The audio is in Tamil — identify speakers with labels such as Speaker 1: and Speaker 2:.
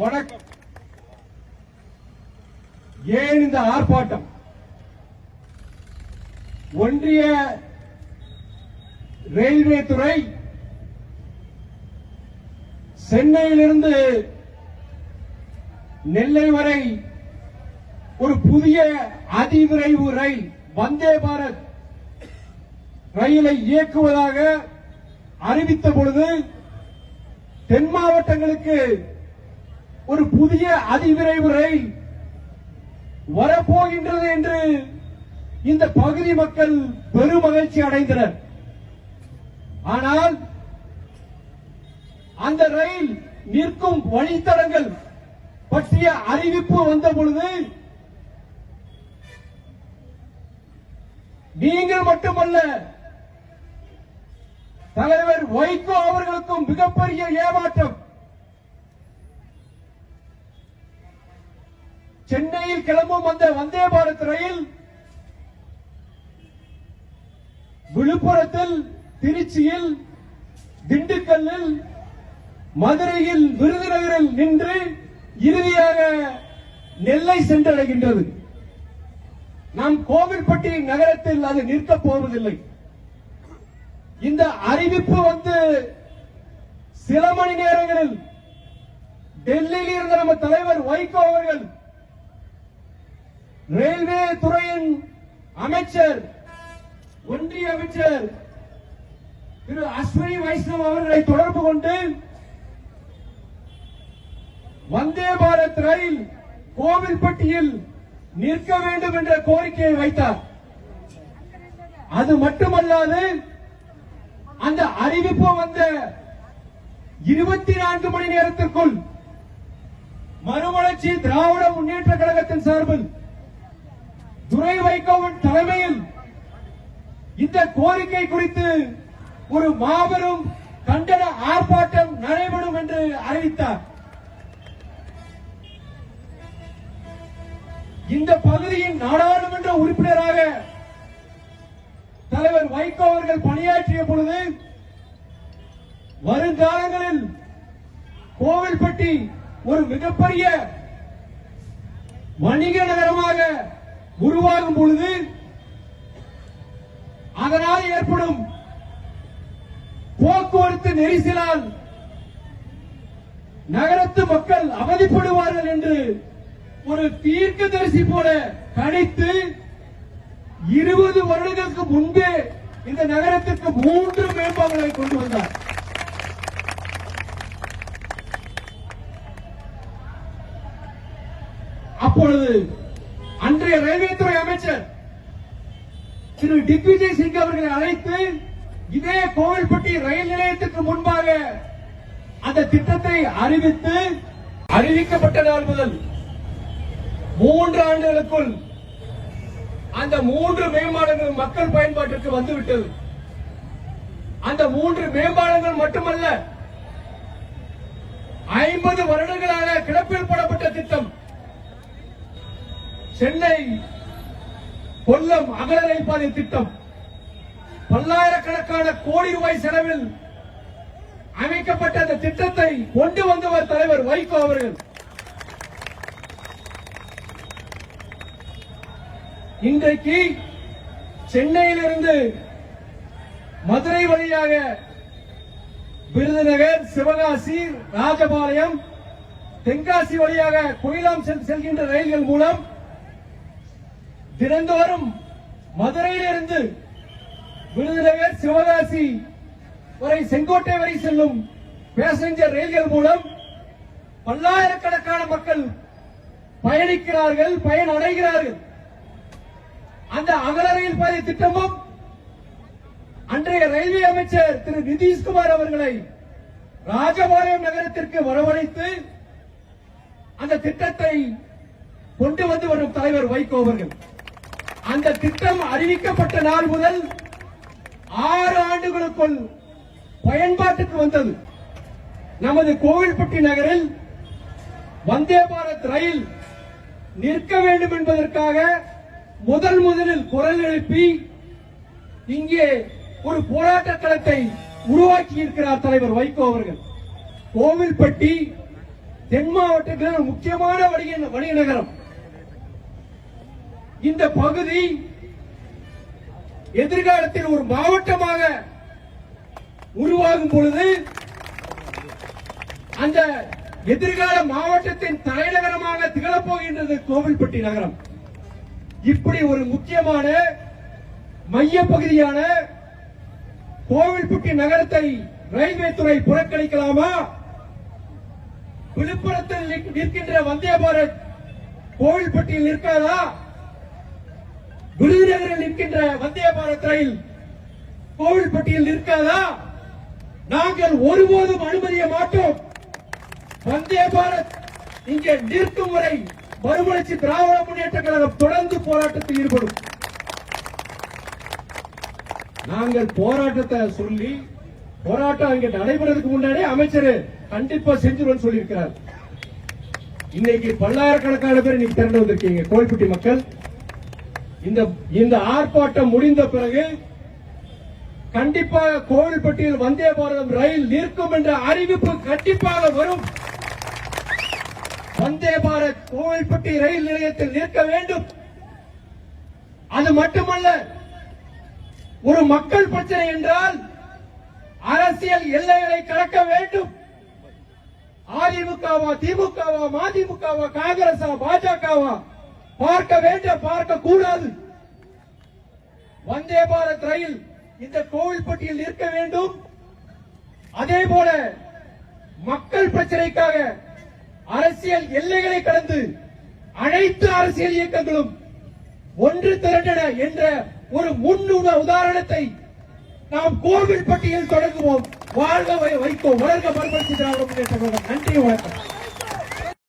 Speaker 1: வணக்கம். ஏன் இந்த ஆர்ப்பாட்டம்? ஒன்றிய ரயில்வே துறை சென்னையிலிருந்து நெல்லை வரை ஒரு புதிய அதிவிரைவு ரயில் வந்தே பாரத் ரயிலை இயக்குவதாக அறிவித்த பொழுது தென் மாவட்டங்களுக்கு ஒரு புதிய அதிவிரைவு ரயில் வரப்போகின்றது என்று இந்த பகுதி மக்கள் பெரும் மகிழ்ச்சி அடைந்தனர். ஆனால் அந்த ரயில் நிற்கும் வழித்தடங்கள் பற்றிய அறிவிப்பு வந்த பொழுது நீங்கள் மட்டுமல்ல தலைவர் வைகோ அவர்களுக்கும் மிகப்பெரிய ஏமாற்றம். சென்னையில் கிளம்பும் அந்த வந்தே பாரத் ரயில் விழுப்புரத்தில் திருச்சியில் திண்டுக்கல்லில் மதுரையில் விருதுநகரில் நின்று இறுதியாக நெல்லை சென்றடைகின்றது. நாம் கோவில்பட்டி நகரத்தில் அது நிற்கப் போவதில்லை. இந்த அறிவிப்பு வந்து சில மணி நேரங்களில் டெல்லியில் இருந்த நம்ம தலைவர் வைகோ அவர்கள் ரயில்வே துறையின் அமைச்சர் ஒன்றிய அமைச்சர் திரு அஸ்வினி வைஷ்ணவ் அவர்களை தொடர்பு கொண்டு வந்தே பாரத் ரயில் கோவில்பட்டியில் நிற்க வேண்டும் என்ற கோரிக்கையை வைத்தார். அது மட்டுமல்லாது அந்த அறிவிப்பு வந்த இருபத்தி நான்கு மணி நேரத்திற்குள் மறுமலர்ச்சி திராவிட முன்னேற்ற கழகத்தின் சார்பில் துரை வைகோவின் தலைமையில் இந்த கோரிக்கை குறித்து ஒரு மாபெரும் கண்டன ஆர்ப்பாட்டம் நடைபெறும் என்று அறிவித்தார். இந்த பகுதியின் நாடாளுமன்ற உறுப்பினராக தலைவர் வைகோ அவர்கள் பணியாற்றிய பொழுது வருங்காலங்களில் கோவில்பட்டி ஒரு மிகப்பெரிய வணிக நகரமாக உருவாகும் பொழுது அதனால் ஏற்படும் போக்குவரத்து நெரிசலால் நகரத்து மக்கள் அவதிப்படுவார்கள் என்று ஒரு தீர்க்க தரிசி போல கணித்து இருபது வருடங்களுக்கு முன்பே இந்த நகரத்திற்கு மூன்று மேம்பாடுகளை கொண்டு வந்தார். அப்பொழுது அன்றைய ரயில்வே துறை அமைச்சர் திரு திக்விஜய் சிங் அவர்களை அழைத்து இதே கோவில்பட்டி ரயில் நிலையத்திற்கு முன்பாக அந்த திட்டத்தை அறிவித்து அறிவிக்கப்பட்ட நாள் முதல் மூன்று ஆண்டுகளுக்குள் அந்த மூன்று மேம்பாலங்கள் மக்கள் பயன்பாட்டிற்கு வந்துவிட்டது. அந்த மூன்று மேம்பாலங்கள் மட்டுமல்ல ஐம்பது வருடங்களாக கிடப்பில் சென்னை கொல்லம் அகல ரயில் பாதை திட்டம். பல்லாயிரக்கணக்கான கோடி ரூபாய் செலவில் அமைக்கப்பட்ட அந்த திட்டத்தை கொண்டு வந்தவர் தலைவர் வைகோ அவர்கள். இன்றைக்கு சென்னையிலிருந்து மதுரை வழியாக விருதுநகர் சிவகாசி ராஜபாளையம் தென்காசி வழியாக குயிலாம் செல்- செல்கின்ற ரயில்கள் மூலம் தினந்தோறும் மதுரையிலிருந்து விருதுநகர் சிவகாசி வரை செங்கோட்டை வரை செல்லும் பேசஞ்சர் ரயில்கள் மூலம் பல்லாயிரக்கணக்கான மக்கள் பயணிக்கிறார்கள் பயன் அடைகிறார்கள் அந்த அகல ரயில் பாதை திட்டமும் அன்றைய ரயில்வே அமைச்சர் திரு நிதிஷ்குமார் அவர்களை ராஜபாளையம் நகரத்திற்கு வரவழைத்து அந்த திட்டத்தை கொண்டு வந்து வரும் தலைவர் வைகோ அவர்கள். அந்த திட்டம் அறிவிக்கப்பட்ட நாள் முதல் ஆறு ஆண்டுகளுக்குள் பயன்பாட்டுக்கு வந்தது. நமது கோவில்பட்டி நகரில் வந்தே பாரத் ரயில் நிற்க வேண்டும் என்பதற்காக முதல் முதலில் குரல் எழுப்பி இங்கே ஒரு போராட்ட களத்தை உருவாக்கி இருக்கிறார் தலைவர் வைகோ அவர்கள். கோவில்பட்டி தென் மாவட்டத்தில் முக்கியமான வணிக நகரம் இந்த பகுதி எதிர்காலத்தில் ஒரு மாவட்டமாக உருவாகும் பொழுது அந்த எதிர்கால மாவட்டத்தின் தலைநகரமாக திகழப்போகின்றது கோவில்பட்டி நகரம். இப்படி ஒரு முக்கியமான மைய பகுதியான கோவில்பட்டி நகரத்தை ரயில்வே துறை புறக்கணிக்கலாமா? விழுப்புரத்தில் நிற்கின்ற வந்தே பாரத் கோவில்பட்டியில் நிற்காதா? விருதுநகரில் நிற்கின்ற வந்தே பாரத் ரயில் கோவில்பட்டியில் நிற்காதா? நாங்கள் ஒருபோதும் அனுமதிய மாட்டோம். வந்தே பாரத் இங்கே நிற்கும் வரை மறுமலர்ச்சி திராவிட முன்னேற்ற கழகம் தொடர்ந்து போராட்டத்தில் ஈடுபடும். நாங்கள் போராட்டத்தை சொல்லி போராட்டம் அங்கே நடைபெறதுக்கு முன்னாடி அமைச்சர் கண்டிப்பா செஞ்சிருவன் சொல்லியிருக்கிறார். இன்னைக்கு பல்லாயிரக்கணக்கான பேர் இன்னைக்கு திரண்டு வந்திருக்கீங்க கோவில்பட்டி மக்கள். இந்த இந்த ஆர்ப்பாட்டம் முடிந்த பிறகு கண்டிப்பாக கோவில்பட்டியில் வந்தே பாரதம் ரயில் நிற்கும் என்ற அறிவிப்பு கண்டிப்பாக வரும். வந்தே பாரத் கோவில்பட்டி ரயில் நிலையத்தில் நிற்க வேண்டும். அது மட்டுமல்ல ஒரு மக்கள் பிரச்சனை என்றால் அரசியல் எல்லைகளை கடக்க வேண்டும். அதிமுகவா திமுகவா மதிமுகவா காங்கிரஸா பாஜகவா பார்க்க வேண்டும் பார்க்க கூடாது. வந்தே பாரத் ரயில் இந்த கோவில்பட்டியில் நிற்க வேண்டும். அதே போல மக்கள் பிரச்சனைக்காக அரசியல் எல்லைகளை கடந்து அனைத்து அரசியல் இயக்கங்களும் ஒன்று திரண்டன என்ற ஒரு முன் உதாரணத்தை நாம் கோவில்பட்டியில் தொடங்குவோம். வாழ்க வை- வைக்கோ வளர்க மறுமலர்ச்சி நன்றி வணக்கம்.